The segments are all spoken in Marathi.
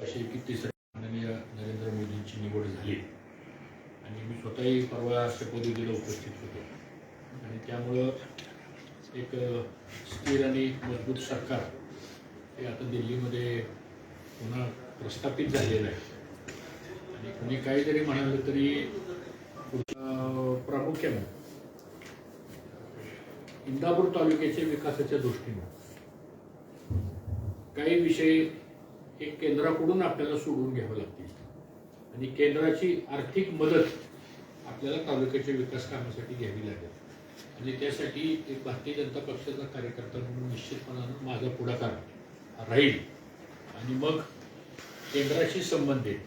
अशी एकतीस माननीय नरेंद्र मोदींची निवड झाली. आणि मी स्वतःही परवा शपथविधीला उपस्थित होतो. आणि त्यामुळं एक स्थिर आणि मजबूत सरकार हे आता दिल्लीमध्ये पुन्हा प्रस्थापित झालेलं आहे. आणि कुणी काही जरी म्हणालं तरी अ, प्रामुख्यानं इंदापूर तालुक्याच्या विकासाच्या दृष्टीनं काही विषय हे केंद्राकडून आपल्याला सोडून घ्यावं लागतील. आणि केंद्राची आर्थिक मदत आपल्याला तालुक्याच्या विकास कामासाठी घ्यावी लागेल. आणि त्यासाठी एक भारतीय जनता पक्षाचा कार्यकर्ता म्हणून निश्चितपणानं माझा पुढाकार राहील. आणि मग केंद्राशी संबंधित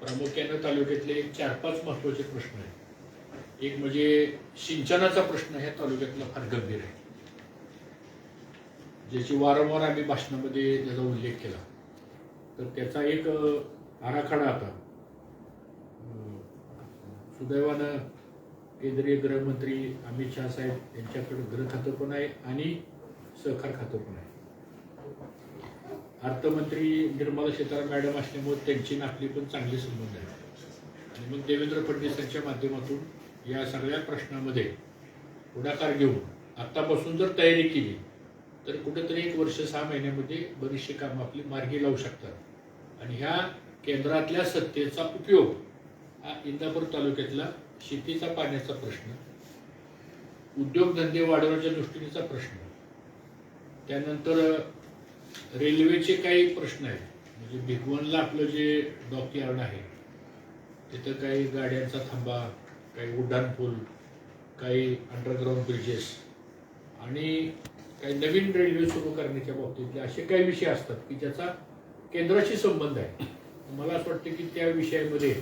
प्रामुख्यानं तालुक्यातले एक चार पाच महत्त्वाचे प्रश्न आहेत. एक म्हणजे सिंचनाचा प्रश्न ह्या तालुक्यातला फार गंभीर आहे. ज्याची वारंवार आम्ही भाषणामध्ये त्याचा उल्लेख केला. तर त्याचा एक आराखडा आता सुदैवानं केंद्रीय गृहमंत्री अमित शहा साहेब यांच्याकडे गृह खातं पण आहे आणि सहकार खातं पण आहे. अर्थमंत्री निर्मला सीतारामन मॅडम असल्यामुळे त्यांची नाकली आपली पण चांगले संबंध आहेत आणि मग देवेंद्र फडणवीस यांच्या माध्यमातून या सगळ्या प्रश्नामध्ये पुढाकार घेऊन आत्तापासून जर तयारी केली तर कुठेतरी एक वर्ष सहा महिन्यामध्ये बरीचशी कामं आपली मार्गी लावू शकतात. आणि ह्या केंद्रातल्या सत्तेचा उपयोग हा इंदापूर तालुक्यातला शेतीचा पाण्याचा प्रश्न उद्योगधंदे वाढवण्याच्या दृष्टीनेचा प्रश्न त्यानंतर रेल्वेचे काही प्रश्न आहेत. म्हणजे भिगवणला आपलं जे डॉकयार्ड आहे तिथं काही गाड्यांचा थांबा काही उड्डाणपूल काही अंडरग्राऊंड ब्रिजेस आणि काही नवीन रेल्वे सुरू करण्याच्या बाबतीतले असे काही विषय असतात की ज्याचा केंद्राशी संबंध आहे. मला असं वाटतं की त्या विषयामध्ये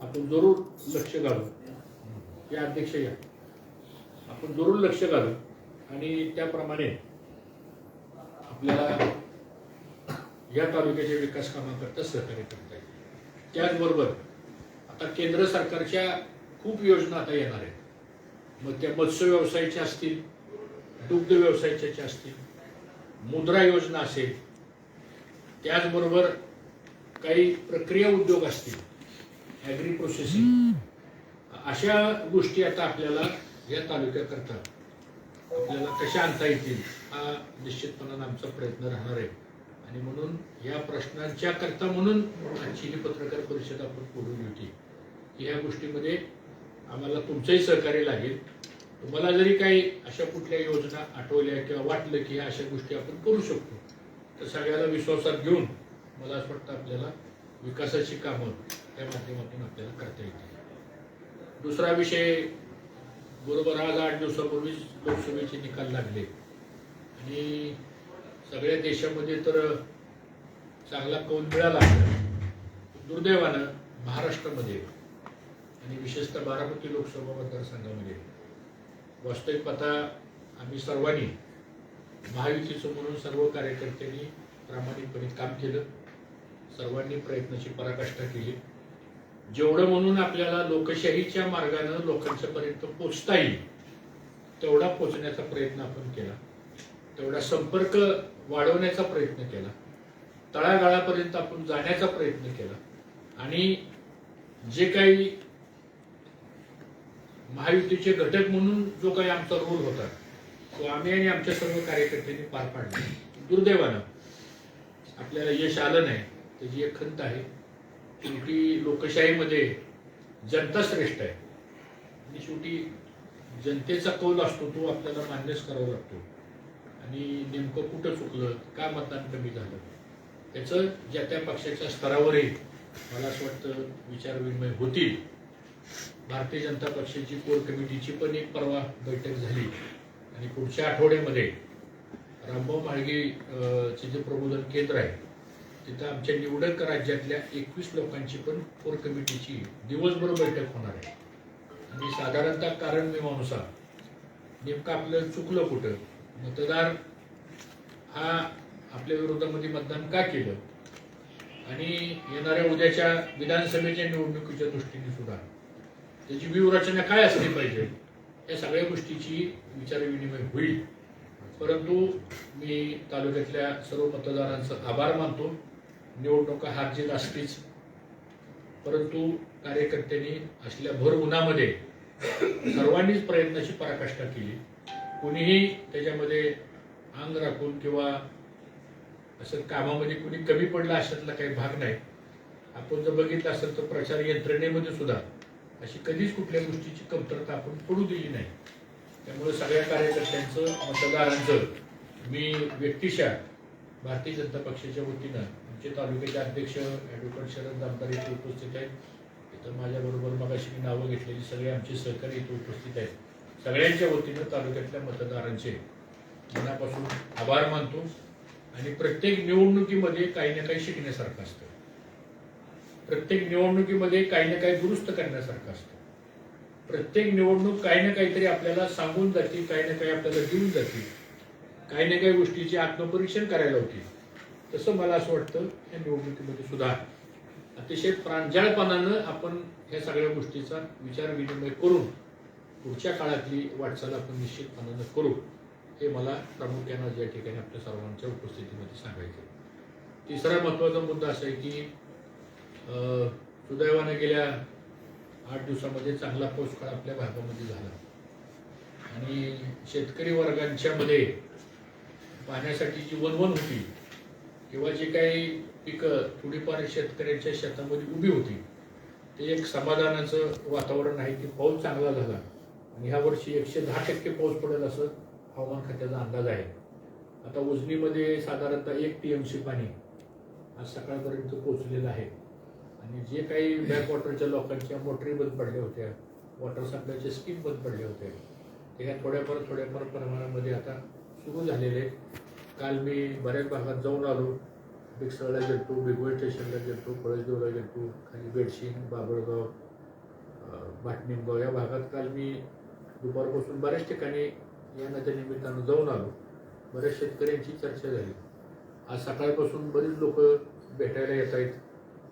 आपण जरूर लक्ष घालू या अध्यक्ष या. आपण जरूर लक्ष घालू आणि त्याप्रमाणे आपल्याला या तालुक्याच्या विकास कामाकरता सहकार्य करता येईल. त्याचबरोबर आता केंद्र सरकारच्या खूप योजना आता येणार आहेत. मग त्या मत्स्य व्यवसायाच्या असतील दुग्ध व्यवसायाच्या असतील मुद्रा योजना असेल त्याचबरोबर काही प्रक्रिया उद्योग असतील ॲग्री प्रोसेसिंग अशा गोष्टी आता आपल्याला या तालुक्याकरता आपल्याला कशा आणता येतील हा निश्चितपणानं आमचा प्रयत्न राहणार आहे. आणि म्हणून या प्रश्नांच्या करता म्हणून आजची ही पत्रकार परिषद आपण बोलवली होती की ह्या गोष्टीमध्ये आम्हाला तुमचंही सहकार्य लागेल. तुम्हाला जरी काही अशा कुठल्या योजना आठवल्या किंवा वाटलं की ह्या अशा गोष्टी आपण करू शकतो तर सगळ्याला विश्वासात घेऊन मला असं वाटतं आपल्याला विकासाची कामं त्या माध्यमातून आपल्याला करता येतील. दुसरा विषय बरोबर आज आठ दिवसापूर्वीच लोकसभेचे निकाल लागले. आणि सगळ्या देशामध्ये तर चांगला कौल मिळाला. दुर्दैवानं महाराष्ट्रामध्ये आणि विशेषतः बारामती लोकसभा मतदारसंघामध्ये. वास्तविक पता आम्ही सर्वांनी महायुतीचं म्हणून सर्व कार्यकर्त्यांनी प्रामाणिकपणे काम केलं. सर्वांनी प्रयत्नाची पराकाष्ठा केली. जेवढं म्हणून आपल्याला लोकशाहीच्या मार्गानं लोकांच्यापर्यंत पोचता येईल तेवढा पोचण्याचा प्रयत्न आपण केला. तेवढा संपर्क वाढवण्याचा प्रयत्न केला. तळागाळापर्यंत आपण जाण्याचा प्रयत्न केला. आणि जे काही महायुतीचे घटक म्हणून जो काही आमचा रोल होता तो आम्ही आणि आमच्या सर्व कार्यकर्त्यांनी पार पाडला. दुर्दैवानं आपल्याला यश आलं नाही त्याची एक खंत आहे. शेवटी लोकशाहीमध्ये जनता श्रेष्ठ आहे. आणि शेवटी जनतेचा कौल असतो तो आपल्याला मान्यच करावा लागतो. आणि नेमकं कुठं चुकलं का मतदान कमी झालं त्याचं ज्या त्या पक्षाच्या स्तरावरही मला असं वाटतं विचारविनिमय होतील. भारतीय जनता पक्षाची कोर कमिटीची पण एक परवा बैठक झाली. आणि पुढच्या आठवड्यामध्ये रामभाऊ म्हाळगे चे जे प्रबोधन केंद्र आहे तिथं आमच्या निवडक राज्यातल्या एकवीस लोकांची पण कोर कमिटीची दिवसभर बैठक होणार आहे. आणि साधारणतः कारण मीमांसा नेमकं आपलं चुकलं कुठं? मतदार हा आपल्या विरोधामध्ये मतदान का केलं? आणि येणाऱ्या उद्याच्या विधानसभेच्या निवडणुकीच्या दृष्टीने सुद्धा त्याची व्यूहरचना काय असली पाहिजे? या सगळ्या गोष्टीची विचारविनिमय होईल. परंतु मी तालुक्यातल्या सर्व मतदारांचा आभार मानतो. निवडणुका हारजीत असतीच परंतु कार्यकर्त्यांनी असल्या भर उन्हामध्ये सर्वांनीच प्रयत्नाची पराकाष्ठा केली. कुणीही त्याच्यामध्ये अंग राखून किंवा असं कामामध्ये कुणी कमी पडला अशातला काही भाग नाही. आपण जर बघितलं असेल तर प्रचार यंत्रणेमध्ये सुद्धा अशी कधीच कुठल्या गोष्टीची कमतरता आपण पडू दिली नाही. त्यामुळे सगळ्या कार्यकर्त्यांचं मतदारांचं मी व्यक्तिशा भारतीय जनता पक्षाच्या वतीनं आमचे तालुक्याचे अध्यक्ष ॲडव्होकेट शरद दामदार इथे उपस्थित आहेत. इथं माझ्याबरोबर मगाशी मी नावं घेतलेली सगळे आमचे सहकारी इथे उपस्थित आहेत. सगळ्यांच्या वतीनं तालुक्यातल्या मतदारांचे मनापासून आभार मानतो. आणि प्रत्येक निवडणुकीमध्ये काही ना काही शिकण्यासारखं असतं. प्रत्येक निवडणुकीमध्ये काही ना काही दुरुस्त करण्यासारखं असतं. प्रत्येक निवडणूक काही ना काहीतरी आपल्याला सांगून जाते काही ना काही आपल्याला देऊन जाते. काही ना काही गोष्टीचे आत्मपरीक्षण करायला होते. तसं मला असं वाटतं या निवडणुकीमध्ये सुद्धा. अतिशय प्रांजळपणानं आपण ह्या सगळ्या गोष्टीचा विचार विनिमय करून पुढच्या काळातली वाटचाल आपण निश्चितपणानं करू हे मला प्रामुख्यानं या ठिकाणी आपल्या सर्वांच्या उपस्थितीमध्ये सांगायचं तिसरा महत्त्वाचा मुद्दा असा आहे की सुदैवानं गेल्या आठ दिवसामध्ये चांगला पाऊस आपल्या भागामध्ये झाला. आणि शेतकरी वर्गांच्या मध्ये पाण्यासाठी जी वनवन होती किंवा जी काही पिकं थोडीफार शेतकऱ्यांच्या शेतामध्ये उभी होती ते एक समाधानाचं वातावरण आहे की पाऊस चांगला झाला. आणि ह्या वर्षी एकशे दहा टक्के पाऊस पडेल असं हवामान खात्याचा अंदाज आहे. आता उजनीमध्ये साधारणतः एक टी एम सी पाणी आज सकाळपर्यंत पोहोचलेलं आहे. आणि जे काही बॅकवॉटरच्या लोकांच्या मोटरी बंद पडल्या होत्या वॉटर सप्लायच्या स्कीम बंद पडल्या होत्या ते काय थोड्याफार थोड्याफार प्रमाणामध्ये आता सुरू झालेले आहेत. काल मी बऱ्याच भागात जाऊन आलो. बिक्सळला गेलतो बिगवे स्टेशनला गेलतो पळसदेवला गेलतो खाली बेडशीन बाबळगाव अं, या भागात काल मी दुपारपासून बऱ्याच ठिकाणी या नद्या निमित्तानं जाऊन आलो. बऱ्याच शेतकऱ्यांची चर्चा झाली. आज सकाळपासून बरीच लोक भेटायला येत आहेत.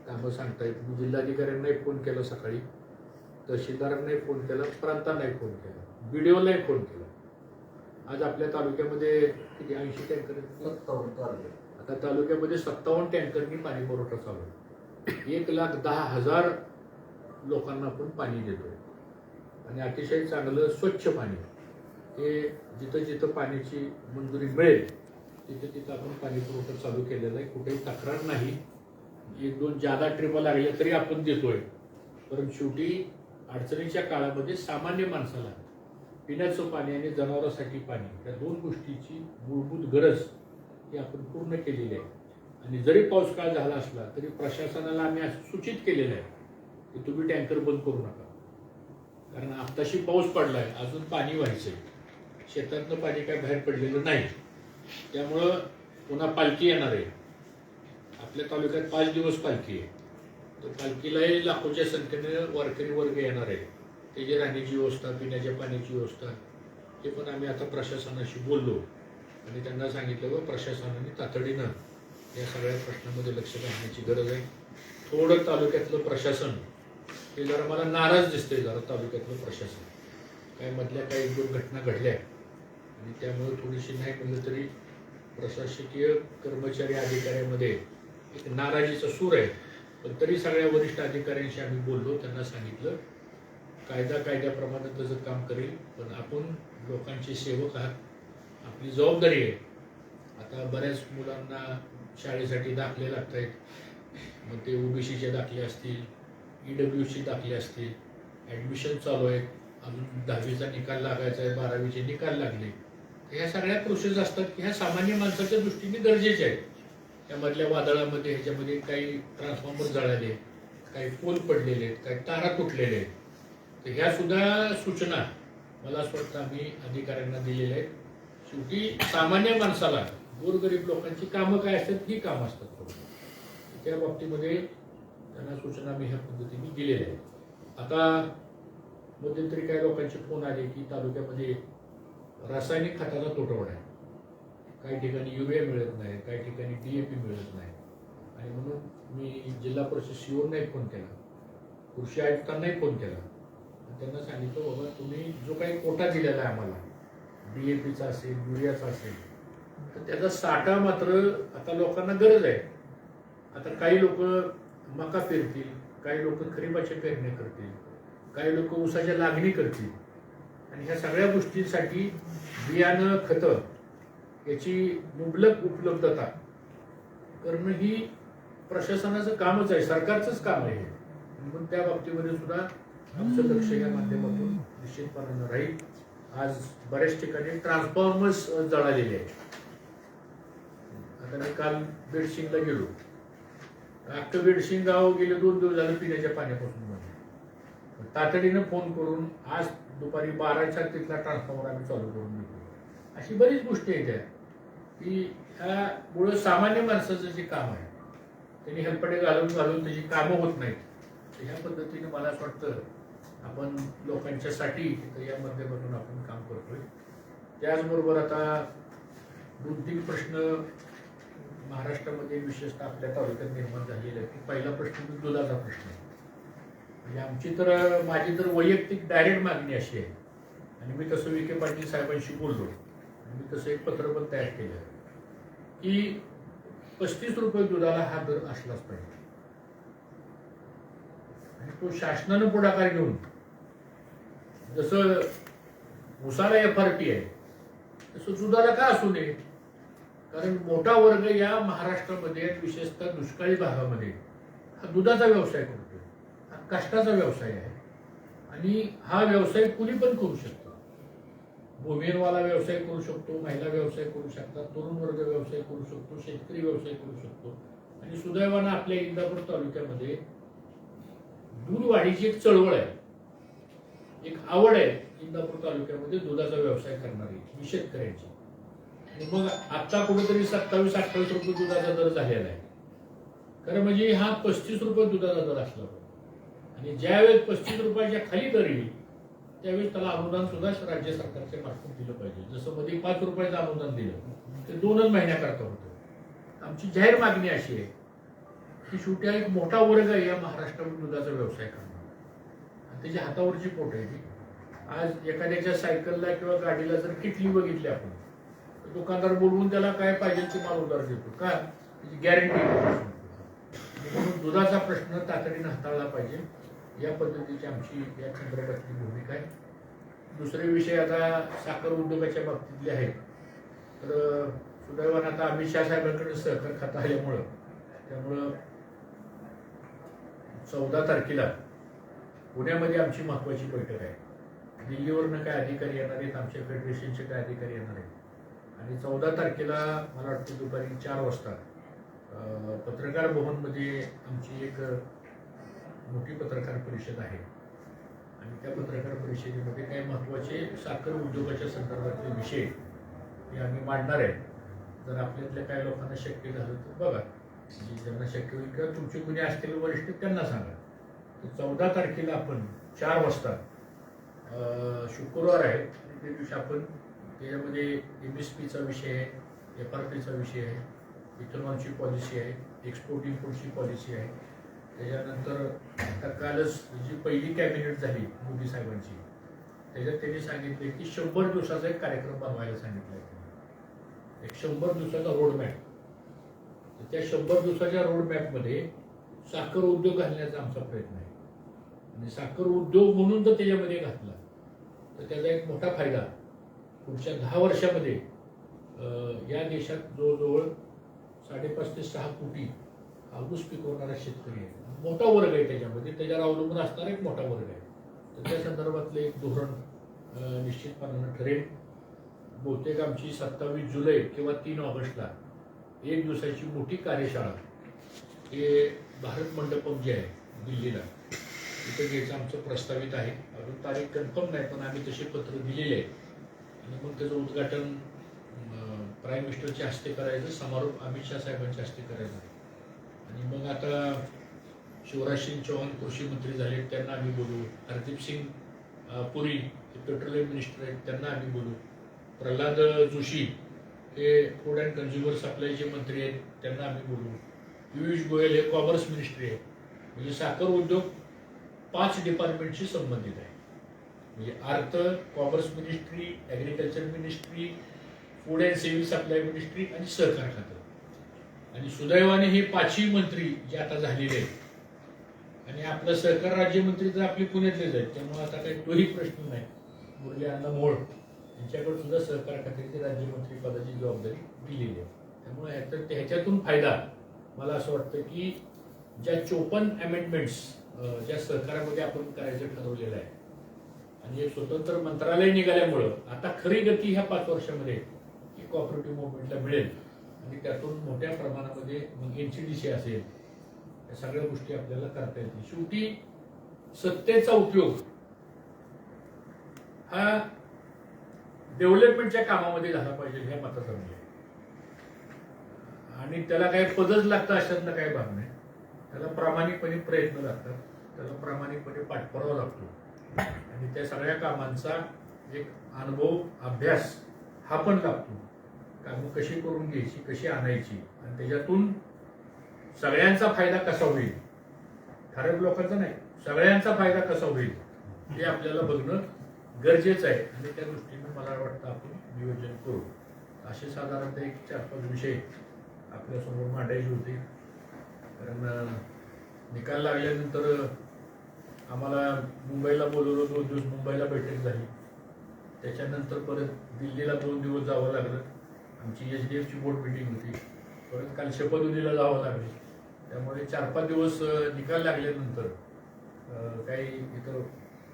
कामं सांगतायत मी जिल्हाधिकाऱ्यांनाही फोन केला सकाळी. तहसीलदारांनाही फोन केला. प्रांतांनाही फोन केला. बीडीओलाही फोन केला. आज आपल्या तालुक्यामध्ये किती? ऐंशी टँकर? सत्तावन्न आता तालुक्यामध्ये सत्तावन्न टँकरनी पाणी पुरवठा चालू आहे. एक लाख दहा हजार लोकांना आपण पाणी देतोय. आणि अतिशय चांगलं स्वच्छ पाणी. हे जिथं जिथं पाण्याची मंजुरी मिळेल तिथं तिथं आपण पाणी पुरवठा चालू केलेला आहे. कुठेही तक्रार नाही. एक दोन जादा ट्रिपा लागल्या तरी आपण देतोय. परंतु शेवटी अडचणीच्या काळामध्ये सामान्य माणसाला पिण्याचं पाणी आणि जनावरांसाठी पाणी या दोन गोष्टीची मूलभूत गरज ही आपण पूर्ण केलेली आहे. आणि जरी पाऊस काळ झाला असला तरी प्रशासनाला आम्ही सूचित केलेलं आहे की तुम्ही टँकर बंद करू नका. कारण आत्ताशी पाऊस पडला आहे अजून पाणी व्हायचंय. शेतातनं पाणी काय बाहेर पडलेलं नाही. त्यामुळं पुन्हा पालखी येणार आहे. आपल्या तालुक्यात पाच दिवस पालखी आहे. तर पालखीलाही लाखोच्या संख्येने वारकरी वर्ग येणार आहे त्याची राहण्याची व्यवस्था पिण्याच्या पाण्याची व्यवस्था ते पण आम्ही आता प्रशासनाशी बोललो. आणि त्यांना सांगितलं व प्रशासनाने तातडीनं या सगळ्या प्रश्नामध्ये लक्ष घालण्याची गरज आहे. थोडं तालुक्यातलं प्रशासन हे जरा मला नाराज दिसतंय जरा तालुक्यातलं प्रशासन. काय मधल्या काही एक दोन घटना घडल्या आणि त्यामुळे थोडीशी नाही म्हणलं तरी प्रशासकीय कर्मचारी अधिकाऱ्यामध्ये एक नाराजीचा सूर आहे. पण तरी सगळ्या वरिष्ठ अधिकाऱ्यांशी आम्ही बोललो त्यांना सांगितलं कायदा कायद्याप्रमाणे त्याचं काम करेल पण आपण लोकांचे सेवक आहात. आपली जबाबदारी आहे. आता बऱ्याच मुलांना शाळेसाठी दाखले लागत आहेत मग ते ओबीसीचे दाखले असतील ई डब्ल्यूचे दाखले असतील ॲडमिशन चालू आहे अजून दहावीचा निकाल लागायचा आहे बारावीचे निकाल लागले. तर ह्या सगळ्या प्रोसेस असतात की ह्या सामान्य माणसाच्या दृष्टीने गरजेच्या आहेत. त्यामधल्या वादळामध्ये ह्याच्यामध्ये काही ट्रान्सफॉर्मर जळाले काही पोल पडलेले आहेत काही तारा तुटलेले आहेत. तर ह्या सुद्धा सूचना मला असं वाटतं आम्ही अधिकाऱ्यांना दिलेल्या आहेत. शेवटी सामान्य माणसाला गोरगरीब लोकांची कामं काय असतात ही कामं असतात त्या बाबतीमध्ये त्यांना सूचना मी ह्या पद्धतीने दिलेल्या आहेत. आता मध्यंतरी काही लोकांचे फोन आले की तालुक्यामध्ये रासायनिक खताचा तुटवडा आहे. काही ठिकाणी युरिया मिळत नाही काही ठिकाणी डी ए पी मिळत नाही. आणि म्हणून मी जिल्हा परिषद सीओनाही फोन केला. कृषी आयुक्तांनाही फोन केला. त्यांना सांगितलं बाबा तुम्ही जो काही कोटा दिलेला आहे आम्हाला डी ए पीचा असेल युरियाचा असेल तर त्याचा साठा मात्र आता लोकांना गरज आहे. आता काही लोक मका पेरतील काही लोक खरीपाच्या पेरण्या करतील काही लोक ऊसाच्या लागणी करतील. आणि ह्या सगळ्या गोष्टींसाठी बियाणं खतं याची मुबलक उपलब्धता. करणं ही प्रशासनाचं कामच आहे सरकारचंच काम आहे म्हणून त्या बाबतीमध्ये सुद्धा आमचं लक्ष या माध्यमातून निश्चितपणानं राहील. आज बऱ्याच ठिकाणी ट्रान्सफॉर्मर्स जळालेले आहेत. आता मी काल बेडशिंगला गेलो. अख्खं बेडशिंग गाव गेले दोन दिवस झाले पिण्याच्या पाण्यापासून बंद. तातडीनं फोन करून आज दुपारी बाराच्या तिथला ट्रान्सफॉर्मर आम्ही चालू करून घेतो अशी बरीच गोष्टी आहेत त्या की ह्यामुळं सामान्य माणसाचं जे काम आहे त्यांनी हेलपडे घालून घालून त्याची कामं होत नाहीत. तर ह्या पद्धतीने मला असं वाटतं आपण लोकांच्यासाठी तर या माध्यमातून आपण काम करतोय. त्याचबरोबर आता दोन तीन प्रश्न महाराष्ट्रामध्ये विशेषतः आपल्या तालुक्यात निर्माण झालेला आहे की पहिला प्रश्न म्हणजे दुधाचा प्रश्न आहे. म्हणजे आमची तर माझी तर वैयक्तिक डायरेक्ट मागणी अशी आहे. आणि मी तसं विखे पाटील साहेबांशी बोललो. मी तसं एक पत्र पण तयार केलं. की पस्तीस रुपये दुधाला हा दर असलाच पाहिजे. आणि तो शासनानं पुढाकार घेऊन जसं उसाला एफ आर टी आहे तसं दुधाला का असू नये? कारण मोठा वर्ग या महाराष्ट्रामध्ये विशेषतः दुष्काळी भागामध्ये हा दुधाचा व्यवसाय करतो हा कष्टाचा व्यवसाय आहे. आणि हा व्यवसाय कुणी पण करू शकतो. भूमियनवाला व्यवसाय करू शकतो महिला व्यवसाय करू शकतात तरुण वर्ग व्यवसाय करू शकतो शेतकरी व्यवसाय करू शकतो. आणि सुदैवानं आपल्या इंदापूर तालुक्यामध्ये दूध वाढीची एक चळवळ आहे. एक आवड आहे इंदापूर तालुक्यामध्ये दुधाचा व्यवसाय करणारी ही शेतकऱ्यांची. आणि मग आता कुठेतरी सत्तावीस अठ्ठावीस रुपये दुधाचा दर झालेला आहे. खरं म्हणजे हा पस्तीस रुपये दुधाचा दर असला आणि ज्यावेळेस पस्तीस रुपयाच्या खाली दर येईल त्यावेळी त्याला अनुदान सुद्धा राज्य सरकारच्या मार्फत दिलं पाहिजे. जसं मध्ये पाच रुपयाचं अनुदान दिलं ते दोनच महिन्याकरता होतं. आमची जाहीर मागणी अशी आहे की शेवटी एक मोठा वर्ग आहे या महाराष्ट्रामध्ये दुधाचा व्यवसाय करणार. आणि त्याच्या हातावरची पोट आहे ती. आज एखाद्याच्या सायकलला किंवा गाडीला जर किटली बघितली आपण तर दुकानदार बोलवून त्याला काय पाहिजे ते माल उधार देतो. का? त्याची गॅरंटी म्हणून दुधाचा प्रश्न तातडीनं हाताळला पाहिजे. या पद्धतीची आमची या संदर्भातली भूमिका आहे. दुसरे विषय आता साखर उद्योगाच्या बाबतीतले आहेत. तर सुदैवानं आता अमित शहा साहेबांकडे सहकार खातं आल्यामुळं त्यामुळं चौदा तारखेला पुण्यामध्ये आमची महत्त्वाची बैठक आहे. दिल्लीवरनं काय अधिकारी येणार आहेत आमच्या फेडरेशनचे काय अधिकारी येणार आहेत? आणि चौदा तारखेला मला वाटतं दुपारी चार वाजता पत्रकार भवनमध्ये आमची एक मोठी पत्रकार परिषद आहे. आणि त्या पत्रकार परिषदेमध्ये काही महत्त्वाचे साखर उद्योगाच्या संदर्भातले विषय हे आम्ही मांडणार आहे जर आपल्यातल्या काही लोकांना शक्य झालं तर बघा. म्हणजे ज्यांना शक्य होईल किंवा तुमचे कुणी असतील वरिष्ठ त्यांना सांगा. तर चौदा तारखेला आपण चार वाजता शुक्रवार आहे. त्या दिवशी आपण त्याच्यामध्ये एम एस पीचा विषय आहे एफ आर पीचा विषय आहे इथेनॉलची पॉलिसी आहे एक्सपोर्ट इम्पोर्टची पॉलिसी आहे. त्याच्यानंतर आता कालच जी म्हणजे पहिली कॅबिनेट झाली मोदी साहेबांची. त्याच्यात त्यांनी सांगितले की शंभर दिवसाचा एक कार्यक्रम बनवायला सांगितलं आहे एक शंभर दिवसाचा रोडमॅप त्या शंभर दिवसाच्या रोडमॅपमध्ये साखर उद्योग घालण्याचा आमचा प्रयत्न आहे. आणि साखर उद्योग म्हणून जर त्याच्यामध्ये घातला. तर त्याचा एक मोठा फायदा पुढच्या दहा वर्षामध्ये या देशात जवळजवळ साडेपाच ते सहा कोटी ऊस पिकवणारा शेतकरी आहे. मोठा वर्ग आहे त्याच्यामध्ये. त्याच्यावर अवलंबून असणारा एक मोठा वर्ग आहे. तर त्या संदर्भातलं एक धोरण निश्चितपणानं ठरेल. बहुतेक आमची सत्तावीस जुलै किंवा तीन ऑगस्टला एक दिवसाची मोठी कार्यशाळा हे भारत मंडपम जे आहे दिल्लीला तिथं घ्यायचं आमचं प्रस्तावित आहे. अजून तारीख कन्फर्म नाही पण आम्ही तसे पत्र दिलेले आहे. आणि मग त्याचं उद्घाटन प्राईम मिनिस्टरच्या हस्ते करायचं समारोप अमित शाह साहेबांच्या हस्ते करायचा आहे. आणि मग आता शिवराज सिंग चौहान कृषी मंत्री झाले त्यांना आम्ही बोलू. हरदीप सिंग पुरी हे पेट्रोलियम मिनिस्टर आहेत त्यांना आम्ही बोलू. प्रल्हाद जोशी हे फूड अँड कन्झ्युमर सप्लायचे मंत्री आहेत त्यांना आम्ही बोलू. पियुष गोयल हे कॉमर्स मिनिस्ट्री आहे म्हणजे साखर उद्योग पाच डिपार्टमेंटशी संबंधित आहे. म्हणजे अर्थ commerce ministry agriculture ministry food and civil supply ministry आणि सहकार खातं. आणि सुदैवाने हे पाचही मंत्री जे आता झालेले आहेत. आणि आपलं सहकार राज्यमंत्री तर आपले पुण्यातलेच आहेत. त्यामुळे आता काही तोही प्रश्न नाही. मुरली अण्णा मोळ यांच्याकडे सुद्धा सहकार खात्याचे राज्यमंत्री पदाची जबाबदारी दिलेली आहे. त्यामुळे ह्याचा ह्याच्यातून फायदा मला असं वाटतं की ज्या चोपन्न अमेंडमेंट्स ज्या सहकारामध्ये आपण करायचं ठरवलेलं आहे आणि एक स्वतंत्र मंत्रालय निघाल्यामुळं आता खरी गती ह्या पाच वर्षामध्ये की कॉपरेटिव्ह मुवमेंटला मिळेल. आणि त्यातून मोठ्या प्रमाणामध्ये म्हणजे मग एनसीडीसी असेल या सगळ्या गोष्टी आपल्याला करता येतील. शेवटी सत्तेचा उपयोग हा डेव्हलपमेंटच्या कामामध्ये झाला पाहिजे हे मताचा म्हणजे आणि त्याला काही पदच लागतं अशातला काही भाग नाही. त्याला प्रामाणिकपणे प्रयत्न लागतात. त्याला प्रामाणिकपणे पाठपुरावा लागतो. आणि त्या सगळ्या कामांचा एक अनुभव अभ्यास हा पण लागतो. कामं कशी करून घ्यायची कशी आणायची आणि त्याच्यातून सगळ्यांचा फायदा कसा होईल? ठराविक लोकांचा नाही सगळ्यांचा फायदा कसा होईल हे आपल्याला बघणं गरजेचं आहे. आणि त्या दृष्टीनं मला वाटतं आपण नियोजन करू. असे साधारणतः एक चार पाच विषय आपल्यासमोर मांडायचे होते. कारण निकाल लागल्यानंतर आम्हाला मुंबईला बोलवलं दोन दिवस मुंबईला बैठक झाली. त्याच्यानंतर परत दिल्लीला दोन दिवस जावं लागलं. आमची एच डी एफची बोर्ड मिटिंग होती. परत काल शपथविधीला जावं लागले. त्यामुळे चार पाच दिवस निकाल लागल्यानंतर काही इथं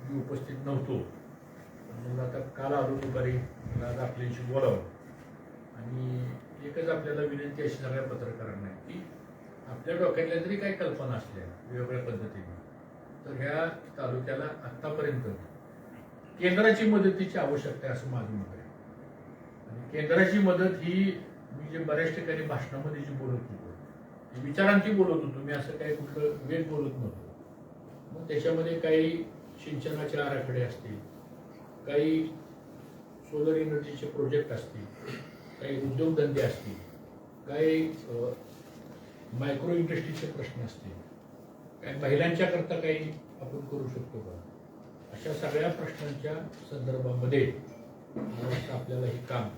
मी उपस्थित नव्हतो. म्हणून आता काल आलो दुपारी. मला आज आपल्याशी बोलावं. आणि एकच आपल्याला विनंती अशी सगळ्या पत्रकारांना आहे की आपल्या डोक्यातल्या जरी काही कल्पना असल्या वेगवेगळ्या पद्धतीने तर ह्या तालुक्याला आत्तापर्यंत केंद्राची मदतीची आवश्यकता आहे असं माझं मत केंद्राची मदत ही मी जे बऱ्याच ठिकाणी भाषणामध्ये जी बोलत होतो विचारांची बोलत होतो मी असं काही कुठलं वेग बोलत नव्हतो. मग त्याच्यामध्ये काही सिंचनाचे आराखडे असतील काही सोलर एनर्जीचे प्रोजेक्ट असतील काही उद्योगधंदे असतील काही मायक्रो इंडस्ट्रीचे प्रश्न असतील काही महिलांच्याकरता काही आपण करू शकतो का? अशा सगळ्या प्रश्नांच्या संदर्भामध्ये आपल्याला हे काम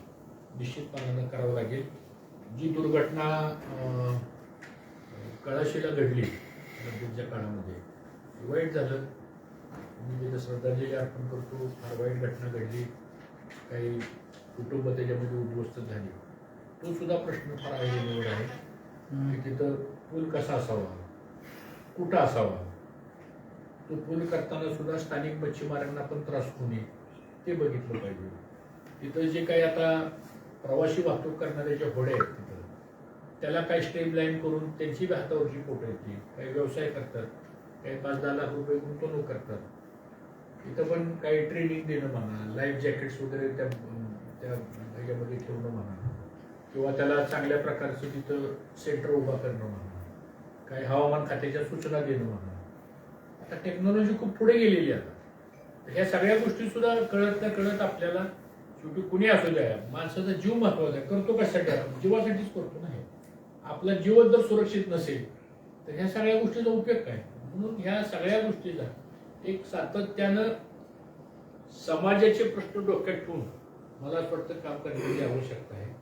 निश्चितपणानं करावं लागेल. जी दुर्घटना कळाशीला घडली नंतरच्या काळामध्ये वाईट झालं. मी तिथं श्रद्धांजली अर्पण करतो. फार वाईट घटना घडली. काही कुटुंब त्याच्यामध्ये उद्ध्वस्त झाली. तो सुद्धा प्रश्न फार ऐरणीवर आहे. की तिथं पूल कसा असावा? कुठं असावा? तो पूल करताना सुद्धा स्थानिक मच्छीमारांना पण त्रास होऊ नये ते बघितलं पाहिजे. तिथं जे काही आता प्रवासी वाहतूक करणारे जे होडे आहेत तिथं त्याला काही स्टेप लाईन करून त्यांची बी हातावरची पोटं येतील काही व्यवसाय करतात काही पाच दहा लाख रुपये गुंतवणूक करतात. इथं पण काही ट्रेनिंग देणं म्हणा लाईफ जॅकेट्स वगैरे त्या त्या ह्याच्यामध्ये ठेवणं म्हणा किंवा त्याला चांगल्या प्रकारचं तिथं सेंटर उभा करणं म्हणा काही हवामान खात्याच्या सूचना देणं म्हणा. आता टेक्नॉलॉजी खूप पुढे गेलेली आहे आता. ह्या सगळ्या गोष्टी सुद्धा कळत न कळत आपल्याला शेवटी कुणी असू द्या माणसाचा जीव महत्त्वाचा आहे करतो कशासाठी आपण? जीवासाठीच करतो ना हे. आपला जीवच जर सुरक्षित नसेल तर ह्या सगळ्या गोष्टीचा उपयोग काय? म्हणून ह्या सगळ्या गोष्टीचा एक सातत्यानं समाजाचे प्रश्न डोक्यात ठेवून मला असं वाटतं काम करण्याची आवश्यकता आहे.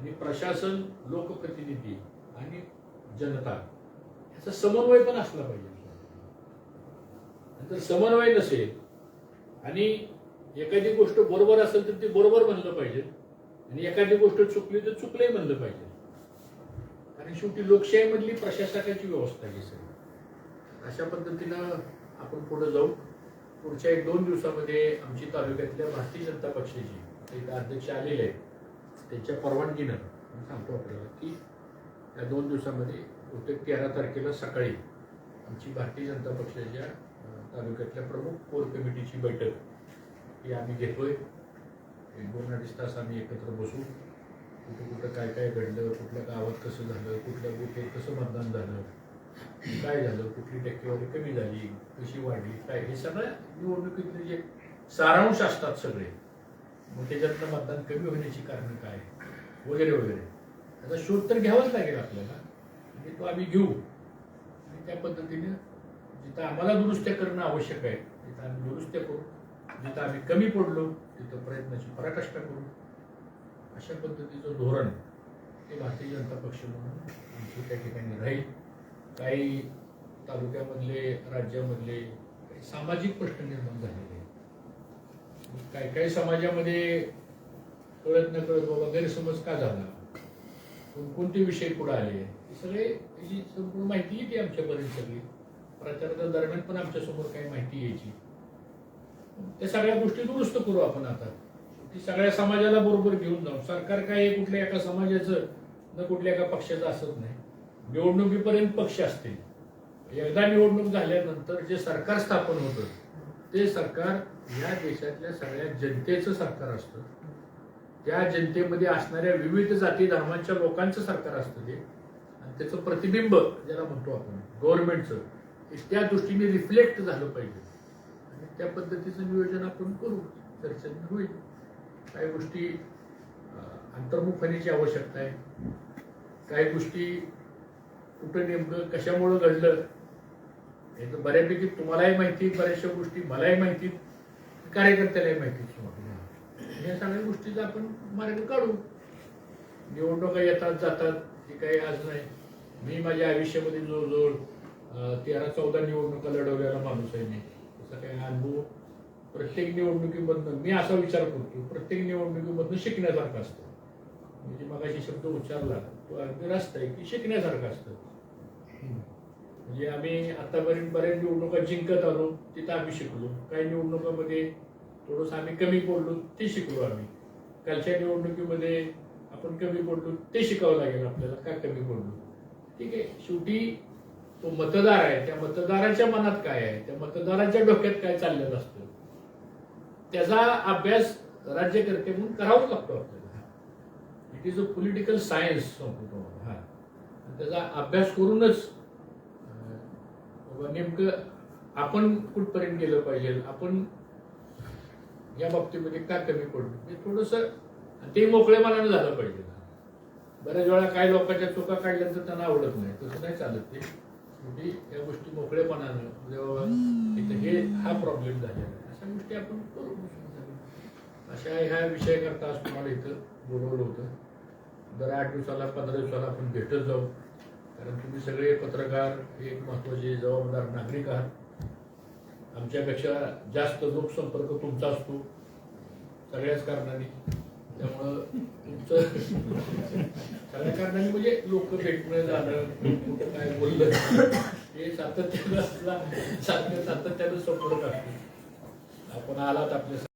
आणि प्रशासन लोकप्रतिनिधी आणि जनता याचा समन्वय पण असला पाहिजे. जर समन्वय नसेल आणि एखादी गोष्ट बरोबर असेल तर ती बरोबर म्हणलं पाहिजे. आणि एखादी गोष्ट चुकली तर चुकलंही म्हणलं पाहिजे. कारण शेवटी लोकशाहीमधली प्रशासकाची व्यवस्था आहे ही सगळी. अशा पद्धतीनं आपण पुढे जाऊ. पुढच्या एक दोन दिवसामध्ये आमची तालुक्यातल्या भारतीय जनता पक्षाची एक अध्यक्ष आलेले आहेत. त्यांच्या परवानगीनं सांगतो आपल्याला की या दोन दिवसामध्ये बहुतेक तेरा तारखेला सकाळी आमची भारतीय जनता पक्षाच्या तालुक्यातल्या प्रमुख कोर कमिटीची बैठक की आम्ही घेतोय. एक दोन अडीच तास आम्ही एकत्र बसू. कुठं कुठं काय काय घडलं कुठल्या गावात कसं झालं कुठल्या गोष्टीत कसं मतदान झालं काय झालं कुठली टक्केवारी कमी झाली कशी वाढली काय? हे सगळं निवडणुकीतले जे सारांश असतात सगळे. मग त्याच्यातलं मतदान कमी होण्याची कारणं काय? वगैरे वगैरे. त्याचा शोध तर घ्यावाच लागेल आपल्याला. आणि तो आम्ही घेऊ. आणि त्या पद्धतीने जिथं आम्हाला दुरुस्त्या करणं आवश्यक आहे तिथं आम्ही दुरुस्त्या करू. जिथं आम्ही कमी पडलो तिथं प्रयत्नाची पराकाष्ठा करू. अशा पद्धतीचं धोरण ते भारतीय जनता पक्ष म्हणून आमची त्या ठिकाणी राहील. काही तालुक्यामधले राज्यामधले काही सामाजिक प्रश्न निर्माण झालेले आहेत. काही काही समाजामध्ये कळत न कळत बाबा गैरसमज का झाला? कोणकोणते विषय पुढे आले? हे सगळे त्याची संपूर्ण माहिती येते आमच्यापर्यंत सगळी. प्रचाराच्या दरम्यान पण आमच्यासमोर काही माहिती यायची. त्या सगळ्या गोष्टी दुरुस्त करू आपण आता. ती सगळ्या समाजाला बरोबर घेऊन जाऊ. सरकार काय कुठल्या एका समाजाचं न कुठल्या एका पक्षाचं असत नाही. निवडणुकीपर्यंत पक्ष असतील एकदा निवडणूक झाल्यानंतर जे सरकार स्थापन होतं ते सरकार या देशातल्या सगळ्या जनतेचं सरकार असतं. त्या जनतेमध्ये असणाऱ्या विविध जाती धर्मांच्या लोकांचं सरकार असतं ते. आणि त्याचं प्रतिबिंब ज्याला म्हणतो आपण गव्हर्नमेंटचं त्या दृष्टीने रिफ्लेक्ट झालं पाहिजे. त्या पद्धतीचं नियोजन आपण करू चर्चेत होईल. काही गोष्टी अंतर्मुख होण्याची आवश्यकता आहे. काही गोष्टी कुठं नेमकं कशामुळं घडलं हे तर बऱ्यापैकी तुम्हालाही माहिती बऱ्याचशा गोष्टी मलाही माहिती कार्यकर्त्यालाही माहिती या सगळ्या गोष्टीचा आपण मार्ग काढू. निवडणुका येतात जातात हे काही आज नाही. मी माझ्या आयुष्यामध्ये जवळजवळ तेरा चौदा निवडणुका लढवलेला माणूस आहे मी. असतं काही अनुभव प्रत्येक निवडणुकीमधनं मी असा विचार करतो प्रत्येक निवडणुकीमधनं शिकण्यासारखं असतं. म्हणजे मगाशी शब्द उच्चारला तो अगदी रास्त आहे की शिकण्यासारखं असतं. म्हणजे आम्ही आतापर्यंत बऱ्याच निवडणुका जिंकत आलो तिथं आम्ही शिकलो. काही निवडणुकामध्ये थोडंसं आम्ही कमी पडलो ते शिकलो आम्ही. कालच्या निवडणुकीमध्ये आपण कमी पडलो ते शिकावं लागेल आपल्याला का कमी पडलो? ठीक आहे शेवटी तो मतदार आहे त्या मतदाराच्या मनात काय आहे त्या मतदाराच्या डोक्यात काय चाललेलं असतं? त्याचा अभ्यास राज्यकर्ते म्हणून करावाच लागतो आपल्याला. It is a political science संपूर्ण हा. त्याचा अभ्यास करूनच बाबा नेमकं आपण कुठपर्यंत गेलं पाहिजे? आपण या बाबतीमध्ये का कमी पडलो हे थोडस ते मोकळे मनानं झालं पाहिजे. बऱ्याच वेळा काही लोकांच्या चुका काढल्या तर त्यांना आवडत नाही. तसं नाही चालत ते. म्हणजे या गोष्टी मोकळेपणानं म्हणजे जेव्हा हे हा प्रॉब्लेम झालेला अशा गोष्टी आपण करू. अशा ह्या विषयाकरता आज तुम्हाला इथं बोलवलं होतं. दर आठ दिवसाला पंधरा दिवसाला आपण भेटत जाऊ. कारण तुम्ही सगळे पत्रकार हे एक महत्त्वाचे जबाबदार नागरिक आहात. आमच्यापेक्षा जास्त लोकसंपर्क तुमचा असतो. सगळ्याच कारणाने त्यामुळं तुमचं कारणाने म्हणजे लोक भेटणं जाणं कुठं काय बोललं हे सातत्यानं असला सातत्यानं सपोर्ट असतो आपण आलात आपल्या